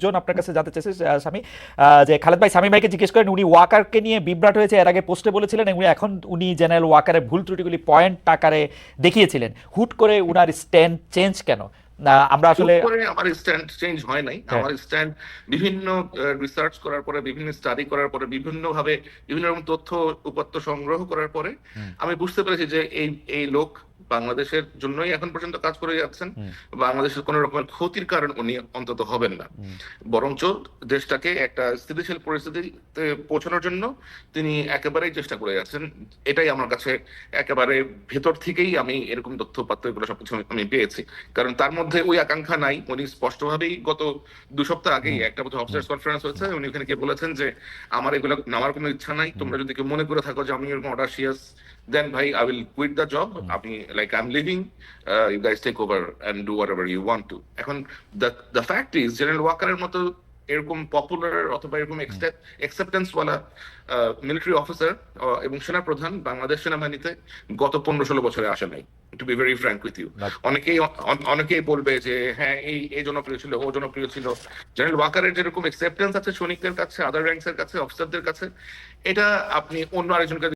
জন আপনার কাছে জানতে আহ, স্বামী যে খালেদ ভাই স্বামী ভাইকে জিজ্ঞেস করেন উনি ওয়াকারকে নিয়ে বিভ্রাট হয়েছে এর আগে পোস্টে বলেছিলেন উনি এখন উনি জেনারেল ওয়াকারের ভুল ত্রুটিগুলি পয়েন্ট আকারে দেখিয়েছিলেন। হুট করে উনার স্ট্যান্ড চেঞ্জ কেন? আমরা আসলে আমার স্ট্যান্ড চেঞ্জ হয় নাই। হ্যাঁ। আমার স্ট্যান্ড বিভিন্ন রিসার্চ করার পরে বিভিন্ন স্টাডি করার পরে বিভিন্ন ভাবে বিভিন্ন রকম তথ্য উপাত্ত সংগ্রহ করার পরে আমি বুঝতে পেরেছি যে এই এই লোক বাংলাদেশের জন্যই এখন পর্যন্ত কাজ করে যাচ্ছেন। বাংলাদেশের কোনো রকমের ক্ষতির কারণ উনি অন্তত হবেন না। বরঞ্চ দেশটাকে একটা স্থিতিশীল পরিস্থিতিতে পৌঁছানোর জন্য তিনি একেবারেই চেষ্টা করে যাচ্ছেন। এটাই আমার কাছে একেবারে ভেতর থেকেই আমি এরকম তথ্য পাত্র এগুলো সবকিছু আমি- পেয়েছি। কারণ তার মধ্যে ওই আকাঙ্ক্ষা নাই। উনি স্পষ্টভাবেই গত দু সপ্তাহ আগেই একটা বোধহয় অফিসার্স কনফারেন্স হয়েছে। উনি ওখানে গিয়ে বলেছেন যে আমার এগুলো নামার কোনো ইচ্ছা নাই। তোমরা যদি কেউ মনে করে থাকো যে আমি এরকম অডাসিয়াস দেন ভাই I will quit the job. আপনি I am leaving you guys take over and do whatever you want to এখন the the fact is general ওয়াকারের মতো এরকম পপুলার অথবা এরকম অ্যাকসেপ্টেন্স ওয়ালা মিলিটারি অফিসার এবং সেনা প্রধান বাংলাদেশ সেনাবাহিনীতে গত পনেরো ষোলো বছরে আসে নাই। To be very frank with you অনেকেই অন- অনেকেই বলবে যে হ্যাঁ এই এই জনপ্রিয় ছিল ও জনপ্রিয় ছিল। জেনারেল ওয়াকারের যেরকম অ্যাকসেপ্টেন্স আছে সৈনিকদের কাছে আদার র্যাঙ্কস এর কাছে অফিসারদের কাছে এটা আপনি অন্য আরেকজনকে